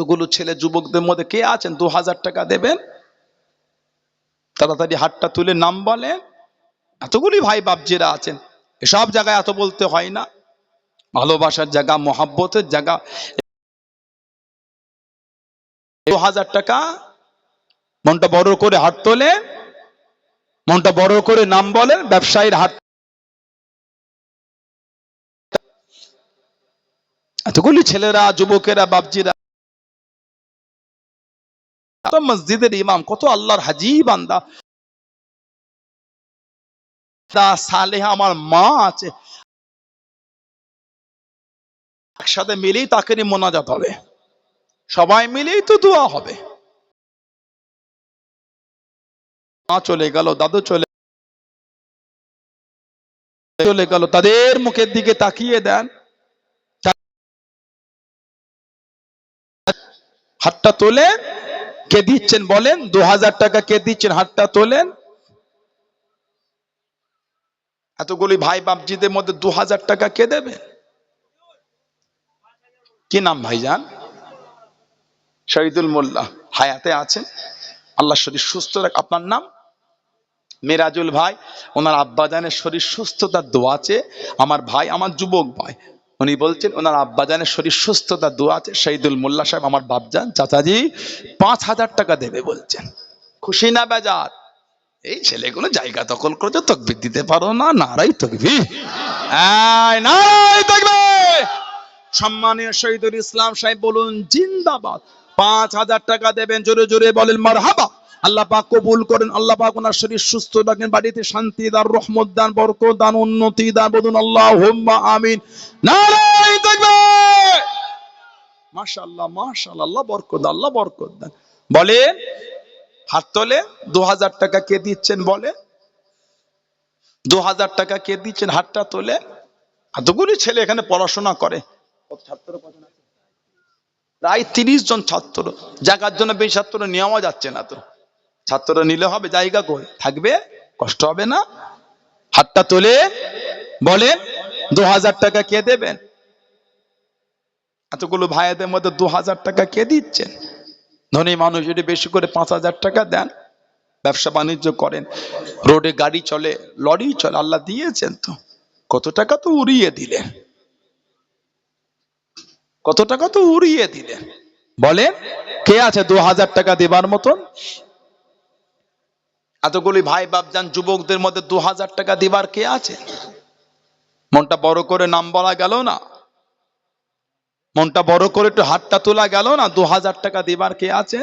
এতগুলো ছেলে যুবকদের মধ্যে কে আছেন? দু হাজার টাকা দেবেন? তাড়াতাড়ি হাতটা তুলে নাম বলেন। এতগুলি ভাই বাপজিরা আছেন। এসব জায়গায় এত বলতে হয় না। ভালোবাসার জায়গা, মহাব্বতের জায়গা। দু হাজার টাকা মনটা বড় করে হাত তোলে মনটা বড় করে নাম বলেন। ব্যবসায়ীর হাত এতগুলি ছেলেরা, যুবকেরা, বাপজিরা কত মসজিদের ইমাম, কত আল্লাহর হাজি বান্দা। দা সালেহা আমার মা আছে। একসাথে মিলেই তাকে নিয়ে মোনাজাত হবে। সবাই মিলেই তো দোয়া হবে। মা চলে গেল, দাদু চলে চলে গেল, তাদের মুখের দিকে তাকিয়ে দেন। হাতটা তোলে কে দিচ্ছেন বলেন? দু হাজার টাকা কে দিচ্ছেন? হাতটা তোলেন। এতগুলি ভাই বাপজিদের মধ্যে দু হাজার টাকা কে দেবে? কি নাম ভাইজান? শহীদুল মোল্লা। হায়াতে আছেন। আল্লাহ শরীর সুস্থ রাখ আপনার নাম? মেরাজুল ভাই। ওনার আব্বাজানের শরীর সুস্থতার দোয়া আছে আমার ভাই, আমার যুবক ভাই উনি বলছেন, ওনার আব্বাজানের শরীর সুস্থতার দোয়া আছে। শহীদুল মোল্লা সাহেব, আমার বাপজান, চাচাজি, পাঁচ হাজার টাকা দেবে বলছেন। খুশি না বেজার? এই ছেলেগুলো জায়গা দখল করেছে, তকবির দিতে পারো না তকবি নারাই তকবি সম্মানীয় শহীদুল ইসলাম সাহেব বলুন, জিন্দাবাদ। পাঁচ হাজার টাকা দেবেন, জোরে জোরে বলেন মার হাবা আল্লাহ পাক কবুল করেন, আল্লাহ পাক ওনার শরীর সুস্থ রাখেন, বাড়িতে শান্তি দান, রহমত দান, বরকত দান, উন্নতি দান, বলুন আল্লাহ আমিন। নারাই তাকবীর। মাশাআল্লাহ মাশাআল্লাহ, আল্লাহ বরকত আল্লাহ বরকত দান। বলে হাত তোলে দু হাজার টাকা কে দিচ্ছেন বলে দু হাজার টাকা কে দিচ্ছেন? হাতটা তোলে। এতগুলি ছেলে এখানে পড়াশোনা করে। ছাত্র? প্রায় তিরিশ জন ছাত্র। জায়গার জন্য বেশি ছাত্র নেওয়া যাচ্ছে না তো। ছাত্ররা নিলে হবে জায়গা কই? থাকবে? কষ্ট হবে না? হাতটা তোলে বলেন দু হাজার টাকা কে দেবেন? এতগুলো ভাইদের মধ্যে দু হাজার টাকা কে দিচ্ছেন? ধনী মানুষ যদি বেশি করে পাঁচ হাজার টাকা দেন, ব্যবসা বাণিজ্য করেন, রোডে গাড়ি চলে, লরি চলে, আল্লাহ দিয়েছেন তো। কত টাকা তো উড়িয়ে দিলেন। কত টাকা তো উড়িয়ে দিলেন। বলেন, কে আছে দু হাজার টাকা দেবার মতন? এতগুলি ভাই, বাপজান, যুবকদের মধ্যে দু হাজার টাকা দিবার কে আছে? মনটা বড় করে নাম বলা গেল না। মনটা বড় করে একটু হাতটা তোলা গেল না দু হাজার টাকা দিবার কে আছে?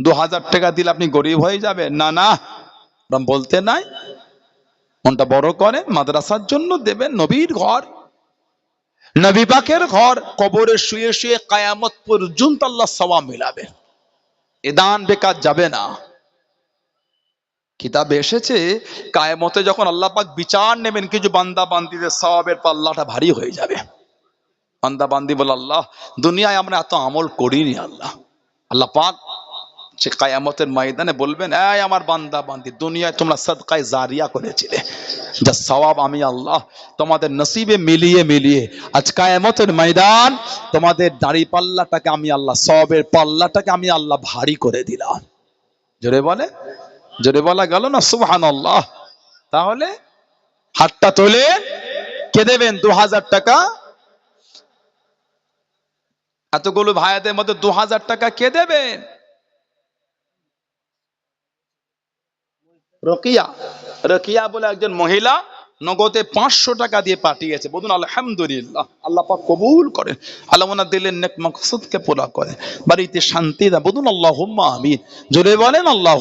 দু হাজার টাকা দিলে আপনি গরিব হয়ে যাবেন। না না বলতে নাই। মনটা বড় করে মাদ্রাসার জন্য দেবেন নবীর ঘর। নবী পাকের ঘর, কবরে শুয়ে শুয়ে কায়ামত পর্যন্ত আল্লাহ সওয়া মিলাবে। এ দান বেকার যাবে না। কিতাবে এসেছে, কায়ামতে যখন আল্লাহ পাক বিচার নেবেন, কিছু বান্দা বান্দিদের সওয়াবের পাল্লাটা ভারী হয়ে যাবে। বান্দা বান্দি বলে, আল্লাহ, দুনিয়ায় আমরা এত আমল করিনি, আল্লাহ। আল্লাহ পাক সে কায়ামতের ময়দানে বলবেন, এই আমার বান্দা বান্দি, দুনিয়ায় তোমরা সদকায় জারিয়া করেছিলে। যা সওয়াব আমি, আল্লাহ, তোমাদের নসিবে মিলিয়ে মিলিয়ে আজ কায়ামতের ময়দান তোমাদের দাড়ি পাল্লাটাকে আমি, আল্লাহ সবের পাল্লাটাকে আমি, আল্লাহ, ভারী করে দিলাম। জোরে বলে। জোরে বলা গেল না সুবহান আল্লাহ তাহলে হাতটা তোলে কে দেবেন? দু হাজার টাকা। এতগুলো ভাইয়াদের মধ্যে দু হাজার টাকা কে দেবেন? রকিয়া। রকিয়া বলে একজন মহিলা নগদে পাঁচশো টাকা দিয়ে পাঠিয়েছে। বলুন, আলহামদুলিল্লাহ, আল্লাহ পাক কবুল করেন। আল্লাহ ওনার দিলেন নেক মকসুদকে পুরা করে বাড়িতে শান্তি দা বলুন আল্লাহ আমিন। জোরে বলেন আল্লাহ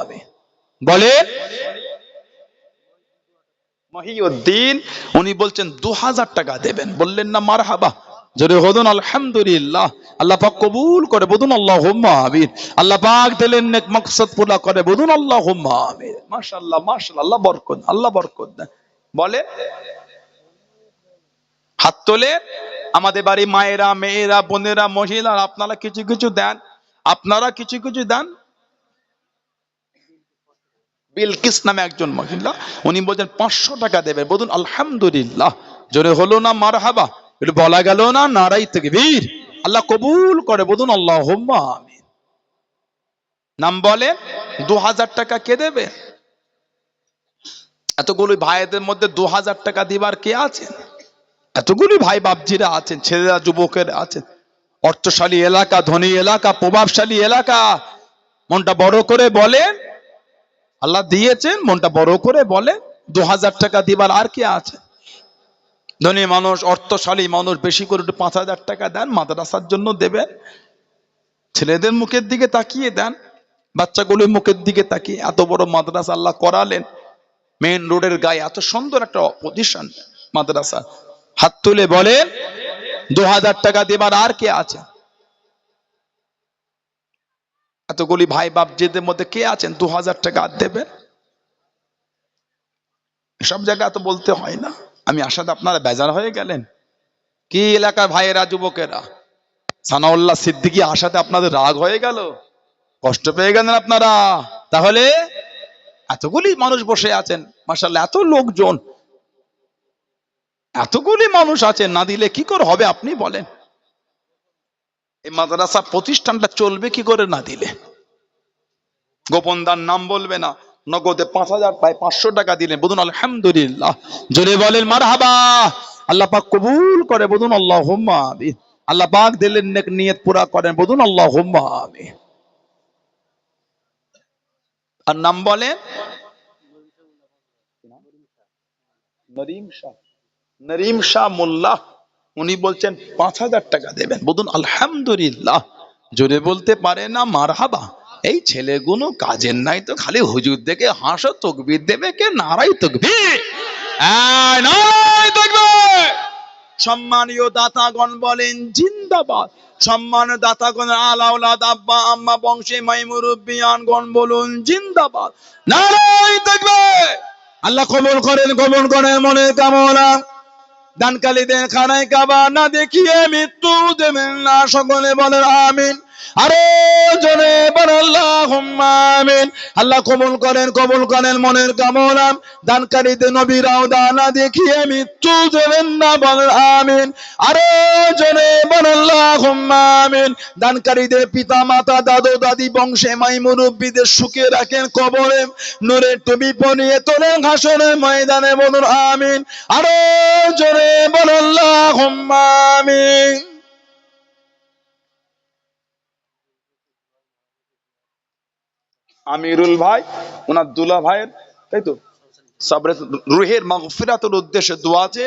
আমিন। বলেন। মহিউদ্দিন, উনি বলছেন দু হাজার টাকা দেবেন। বললেন, না মার হাবা জোরে হদুন আলহামদুলিল্লাহ। আল্লাহ পাক কবুল করে, বলুন আল্লাহ আমিন। আল্লাহ পাক দিলেন, নেক মকসদ পুরা করে, বলুন আল্লাহ আমিন। মাশাআল্লাহ মাশাআল্লাহ, আল্লাহ বরকত আল্লাহ বরকত। বলে হাত তোলে আমাদের বাড়ি মায়েরা, মেয়েরা, বোনেরা মহিলা আপনারা কিছু কিছু দেন। আপনারা কিছু কিছু দেন। বিলকিস নামে একজন মহিলা, উনি বলছেন, পাঁচশো টাকা দেবে। বলুন, আলহামদুলিল্লাহ। জোরে হলো না মার হাবা একটু বলা গেল না, নারাই থেকে বীর। আল্লাহ কবুল করে, বলুন আল্লাহ নাম বলেন দু হাজার টাকা কে দেবে? এতগুলি ভাইদের মধ্যে দু হাজার টাকা দিবার কে আছেন? এতগুলি ভাই বাপজিরা আছেন, ছেলেরা, যুবকেরা আছেন। অর্থশালী এলাকা, ধনী এলাকা, প্রভাবশালী এলাকা। মনটা বড় করে বলেন আল্লাহ দিয়েছেন, মনটা বড় করে বলে, দু হাজার টাকা দিবার আর কে আছে? ধনী মানুষ, অর্থশালী মানুষ বেশি করে একটু পাঁচ হাজার টাকা দেন, মাদ্রাসার জন্য দেবেন। ছেলেদের মুখের দিকে তাকিয়ে দেন, বাচ্চাগুলোর মুখের দিকে তাকিয়ে। এত বড় মাদ্রাসা আল্লাহ করালেন। মেন রোডের গায়ে এত সুন্দর একটা পজিশন মাদ্রাসা। হাত তুলে বলেন, দু হাজার টাকা দেবার আর কে আছে? এতগুলি ভাই বাপ যেদের মধ্যে কে আছেন? দু হাজার টাকা আর দেবেন? সব জায়গায় তো বলতে হয় না। আমি আসাতে আপনারা বেজার হয়ে গেলেন। কি এলাকার ভাইয়েরা, যুবকেরা? সানাউল্লাহ সিদ্দিকি আসাতে আপনাদের রাগ হয়ে গেল? কষ্ট পেয়ে গেলেন আপনারা? তাহলে এতগুলি মানুষ বসে আছেন। মাসাল্লাহ এত লোকজন, এতগুলি মানুষ আছেন। না দিলে কি করে হবে আপনি বলেন? এই মাদ্রাসা প্রতিষ্ঠানটা চলবে কি করে না দিলে? গোপন দান নাম বলবে না, নগদে পাঁচ হাজার পায় পাঁচশো টাকা দিলেন বলুন আলহামদুলিল্লাহ। জোরে বলেন মার হাবা আল্লাহ পাক কবুল করে, বলুন আল্লাহ আমিন। আল্লাহ পাক দিলেন নেক নিয়ত পুরা করেন, বলুন আল্লাহ আমিন। আর নাম বলেন? নরিম শাহ। নরিম শাহ মোল্লা। উনি বলছেন, পাঁচ হাজার টাকা দেবেন। বলুন, আলহামদুলিল্লাহ। জোরে বলতে পারে না মার হাবা এই ছেলেগুলো কাজের নাই তো, খালি হুজুর দেখে হাসো, তকবির দেবে কে? নারাই তকবির। সম্মানীয় দাতাগণ বলেন, জিন্দাবাদ। সম্মানীয় দাতাগণ, আলাউলাদ আব্বা, আম্মা, বংশে বলুন, জিন্দাবাদ। নারাই আল্লাহ কবুল করেন কবুল করেন, মনে কামনা। দানকালীদের খানায় কাবা না দেখিয়ে মৃত্যু দেবেন না। সকলে বলেন আমিন। আরও জনে আল্লাহ কবুল করেন কবুল করেন মনের কামনা। দানকারীদের নবীরাও দানা দেখিয়ে মৃত্যু দেবেন না বলেন আমিন। আরও জনে বলেন আল্লাহ আমিন। দানকারীদের পিতা, মাতা, দাদু, দাদি, বংশে মাই মুরব্বীদের সুখে রাখেন কবরে। নূরের টুপি পরিয়ে তোলেন ঘাসনের ময়দানে বলুন, আমিন। আরও জোরে বলুন আল্লাহ আমিন। আমিরুল ভাই ওনার দুলা ভাইয়ের, তাই তো? রুহের মাগফিরাতের উদ্দেশ্যে দোয়া আছে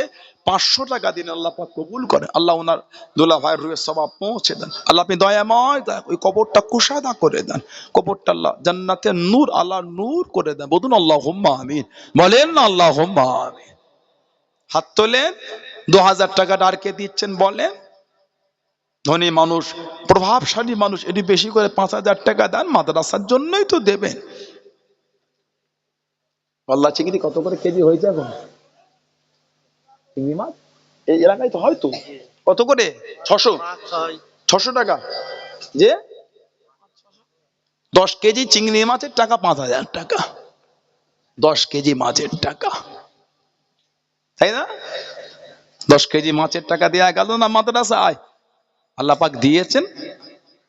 পাঁচশো টাকা দিন আল্লাহ পাক কবুল করে। আল্লাহ ওনার দুলা ভাইয়ের রুহের সবাব পৌঁছে দেন। আল্লাহ আপনি দয়াময় দয়া ওই কবরটা কুশাদা করে দেন। কবরটা আল্লাহ জান্নাতে নূর, আল্লাহ নূর করে দেন। বলুন আল্লাহ হুম্মা আমিন। বলেন না আল্লাহ হুম্মা আমিন। হাত তোলেন। দু হাজার টাকাটা আর কে দিচ্ছেন বলেন? ধনী মানুষ, প্রভাবশালী মানুষ, এটি বেশি করে পাঁচ হাজার টাকা দেন মাদ্রাসার জন্যই তো দেবেন। গলদা চিংড়ি কত করে কেজি হয়েছে এখন চিংড়ি মাছ? এই এলাকায় তো হয়তো কত করে? ছশো? ছশো টাকা। যে? দশ কেজি চিংড়ি মাছের টাকা পাঁচ হাজার টাকা। দশ কেজি মাছের টাকা। তাই না? দশ কেজি মাছের টাকা দেওয়া গেল না মাদ্রাসায়? আল্লাহ পাক দিয়েছেন,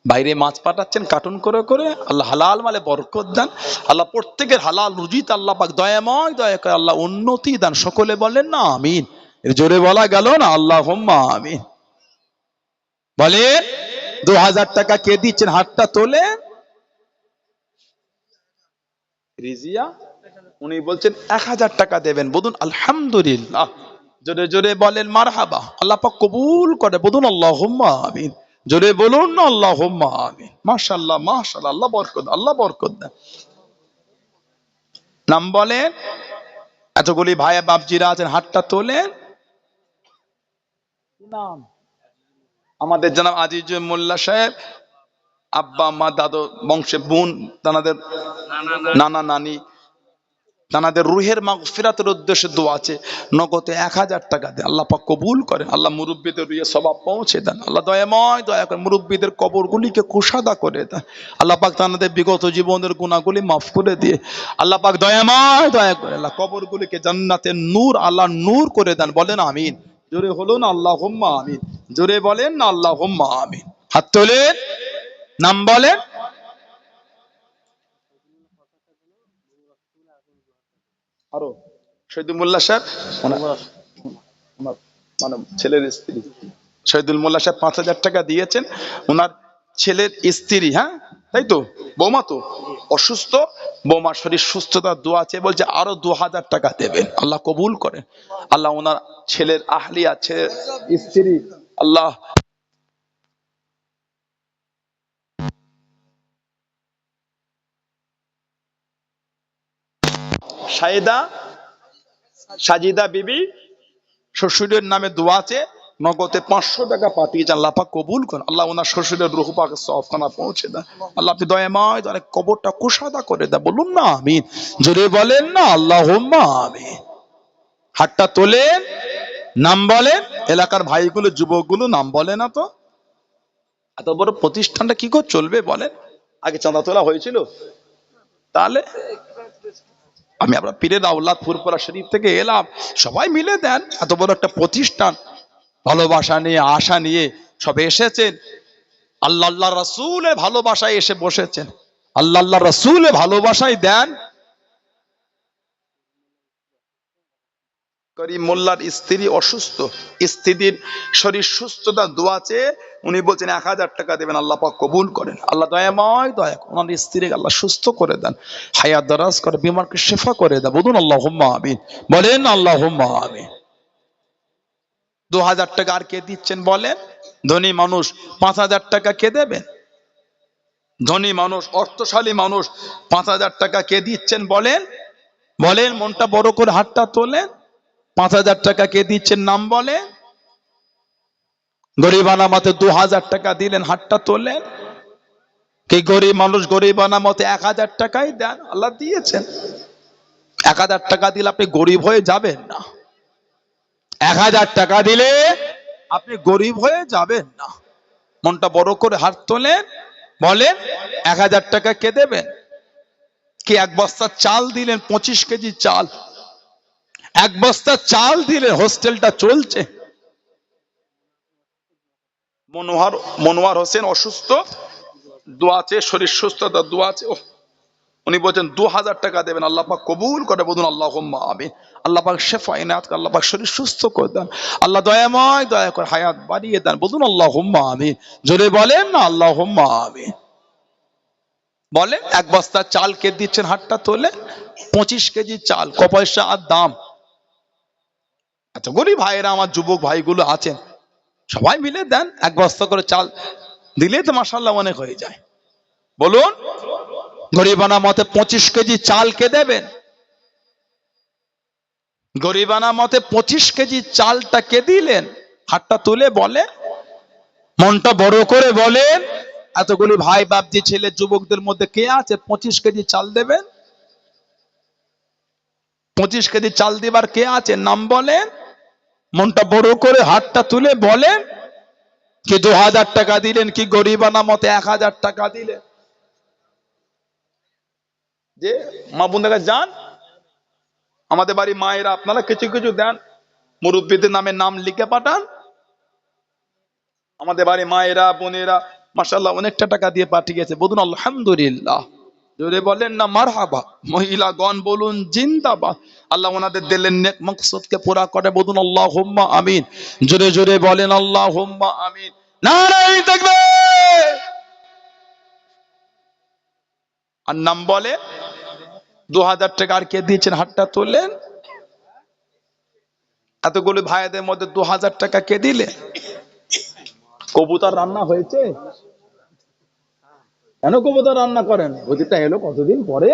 বাইরে মাছ পাঠাচ্ছেন, কার্টুন করে করে, আল্লাহ হালাল মালে বরকত দেন। আল্লাহ প্রত্যেকের হালাল রুজিত আল্লাহ পাক দয়াময়, দয়া করে আল্লাহ উন্নতি দেন। সকলে বলেন না, আমিন। এর জোরে বলা গেল না আল্লাহ হোম্মা আমিন। বলে দু হাজার টাকা কে দিচ্ছেন? হাতটা তোলে রিজিয়া, উনি বলছেন, এক হাজার টাকা দেবেন। বলুন, আলহামদুলিল্লাহ। জোরে জোরে বলেন মারহাবা। আল্লাহ পাক কবুল করে বলুন আল্লাহ আমিন। জোরে বলুন না আল্লাহ আমিন। মাশাল্লাহ মাশাল্লাহ আল্লাহ বরকত আল্লাহ বরকত দেন। নাম বলেন এতগুলি ভাই বাপজিরা আছেন হাতটা তোলেন। নাম আমাদের জানাব আজিজুল মোল্লা সাহেব আব্বা মা দাদু বংশে বোন তানাদের নানা নানি। তানাদের রুহের মাগফিরাতের উদ্দেশ্যে দোয়া আছে। নগদে এক হাজার টাকা দেয় আল্লাহ পাক কবুল করেন। আল্লাহ মুরব্বীদের রুহে স্বভাব পৌঁছে দেন। আল্লাহ দয়াময় দয়া করে মুরব্বীদের কবরগুলিকে কুশাদা করে দেন। আল্লাহ পাক তানাদের বিগত জীবনের গুণাগুলি মাফ করে দিয়ে আল্লাহ পাক দয়াময় দয়া করে আল্লাহ কবরগুলিকে জান্নাতের নূর আল্লাহ নূর করে দেন। বলেন আমিন। জোরে হলো না আল্লাহ আমিন। জোরে বলেন না আল্লাহ আমিন। হাত তোলেন, নাম বলেন। আরও। শহীদুল মোল্লা সাহেব? মানে ছেলের স্ত্রী। শহীদুল মোল্লা সাহেব পাঁচ হাজার টাকা দিয়েছেন। ওনার ছেলের স্ত্রী হ্যাঁ? তাই তো? বৌমা তো? অসুস্থ। বৌমা শরীর সুস্থতা দোয়া আছে বলছে আরও দু হাজার টাকা দেবেন। আল্লাহ কবুল করে। আল্লাহ ওনার ছেলের আহলিয়া ছেলের স্ত্রী। আল্লাহ সাইদা, সাজিদা বিবি, শ্বশুরের নামে দোয়া আছে, নগদে পাঁচশো টাকা পাঠিয়েছে আল্লাহ পাক কবুল করেন। আল্লাহ ওনার শ্বশুরের রুহ পাক সফখানা পৌঁছে দেন। আল্লাহ আপনি দয়াময় তাহলে কবরটা কুসাদা করে দেন। বলুন না, আমিন। জোরে বলেন না আল্লাহ আমিন। হাতটা তোলেন, নাম বলেন। এলাকার ভাইগুলো, যুবকগুলো নাম বলে না তো। এত বড় প্রতিষ্ঠানটা কি করে চলবে বলেন। আগে চাঁদা তোলা হয়েছিল। তাহলে? আমি আমরা পীরের আউলাদ ফুরপুরা শরীফ থেকে এলাম। সবাই মিলে দেন, এত বড় একটা প্রতিষ্ঠান। ভালোবাসা নিয়ে, আশা নিয়ে সব এসেছেন। আল্লাহ আল্লাহ রসুলের ভালোবাসায় এসে বসেছেন। আল্লাহ আল্লাহ রসুলের ভালোবাসায় দেন। করিম মোল্লার স্ত্রী অসুস্থ। স্ত্রীর শরীর সুস্থতা দোয়াছে উনি বলছেন, এক হাজার টাকা দেবেন, আল্লাহ পাক কবুল করেন। আল্লাহ দয়াময় দয়া। ওনার স্ত্রীকে আল্লাহ সুস্থ করে দেন, হায়াত দারাজ করে, বিমারকে শেফা করে দেন। বলুন আল্লাহ আমিন। বলেন আল্লাহ আমিন। দু হাজার টাকা আর কে দিচ্ছেন বলেন? ধনী মানুষ, পাঁচ হাজার টাকা কে দেবেন? ধনী মানুষ, অর্থশালী মানুষ, পাঁচ হাজার টাকা কে দিচ্ছেন বলেন? বলেন, মনটা বড় করে হাতটা তোলেন। পাঁচ হাজার টাকা কে দিচ্ছেন নাম বলে গরিব আনামতে দু হাজার টাকা দিলেন, হাতটা তোলেন। কি গরিব মানুষ গরিব আনামতে এক হাজার টাকাই দেন? আল্লাহ দিয়েছেন। এক হাজার টাকা দিলে আপনি গরিব হয়ে যাবেন না। এক হাজার টাকা দিলে আপনি গরিব হয়ে যাবেন না। মনটা বড় করে হাত তোলেন, বলেন, এক হাজার টাকা কে দেবেন? কি এক বস্তা চাল দিলেন, পঁচিশ কেজি চাল? এক বস্তা চাল দিলে হোস্টেলটা চলছে। মনোহর মনোয়ার হোসেন অসুস্থ দোয়াছে শরীর সুস্থতা দোয়াছে ওহ, উনি বলছেন দু হাজার টাকা দেবেন আল্লাহ পাক কবুল করে বলুন আল্লাহ আমিন। আল্লাহ পাক শেফা ইনাত করে, আল্লাহ পাক শরীর সুস্থ করে দেন। আল্লাহ দয়াময় দয়া করে হায়াত বাড়িয়ে দেন বলুন আল্লাহ আমিন। জোরে বলেন না আল্লাহ আমিন। বলেন এক বস্তা চাল কে দিচ্ছেন হাটটা তোলে? পঁচিশ কেজি চাল ক পয়সা আর দাম? এত গরিব ভাইয়েরা আমার যুবক ভাইগুলো আছেন সবাই মিলে দেন, এক বস্তা করে চাল দিলে তো মাসাল্লাহ অনেক হয়ে যায়। বলুন, গরিবানা মতে পঁচিশ কেজি চাল কে দেবেন? গরিবানা মতে পঁচিশ কেজি চালটা কে দিলেন? হাতটা তুলে বলে মনটা বড় করে বলেন, এতগুলি ভাই, বাপজি, ছেলে, যুবকদের মধ্যে কে আছে? পঁচিশ কেজি চাল দেবেন? পঁচিশ কেজি চাল দিবার কে আছে? নাম বলেন। মনটা বড় করে হাতটা তুলে বলেন কি দু হাজার টাকা দিলেন, কি গরিবানা মতে এক হাজার টাকা দিলেন? যে মা বোনদের যান, আমাদের বাড়ি মায়েরা আপনারা কিছু কিছু দেন, মুরব্বীদের নামে নাম লিখে পাঠান। আমাদের বাড়ি মায়েরা, বোনেরা মাসাল্লাহ অনেকটা টাকা দিয়ে পাঠিয়েছে। বলুন, আলহামদুলিল্লাহ। জোরে বলেন না, মারহাবা। মহিলাগণ বলুন, জিন্দাবাদ। আল্লাহ ওনাদের দিলেন নেক মকসদকে পুরা করে বলুন আল্লাহ হুম্মা আমিন। জোরে জোরে বলেন আল্লাহ হুম্মা আমিন। নারাই থাকবে আর নাম বলে, দু হাজার টাকা আর কে দিয়েছেন হাতটা তোলেন এতগুলো ভাইদের মধ্যে দু হাজার টাকা কে দিলে? কবুতর রান্না হয়েছে? কেন কবুতর রান্না করেন? অতীতটা এলো কতদিন পরে?